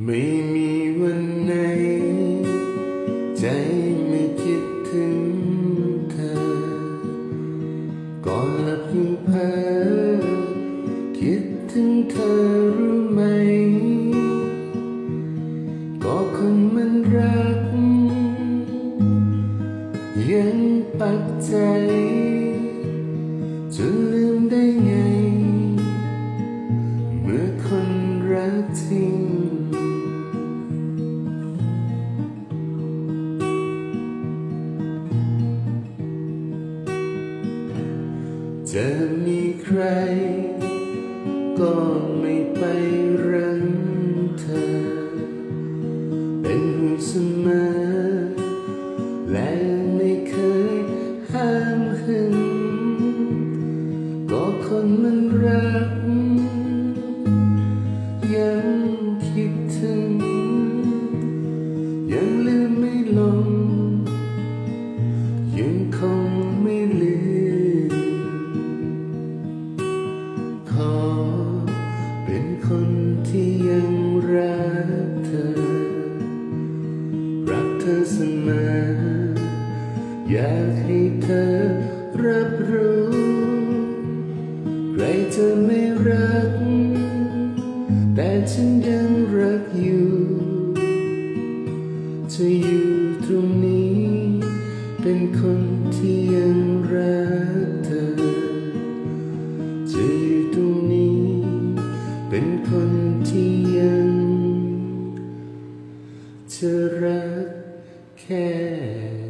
ไม่มีวันไหน ใจไม่คิดถึงเธอ ก่อนหลับยังเพ้อคิดถึงเธอรู้ไหม ก็คนมันรัก ยังปักใจจะลืมได้ไง เมื่อคนรักทิ้ง จะมีใคร ก็ไม่ไปรังเธอ เป็นห่วเสมอและไม่เคยห้ามหึงก็คนมันรัก ขอ เป็นคนที่ยังรักเธอ รักเธอเสมอ อยากให้เธอรับรู้ ใครจะไม่รัก แต่ฉันยังรักอยู่จะอยู่ตรงนี้ เป็นคนที่ยัง จะรักแค่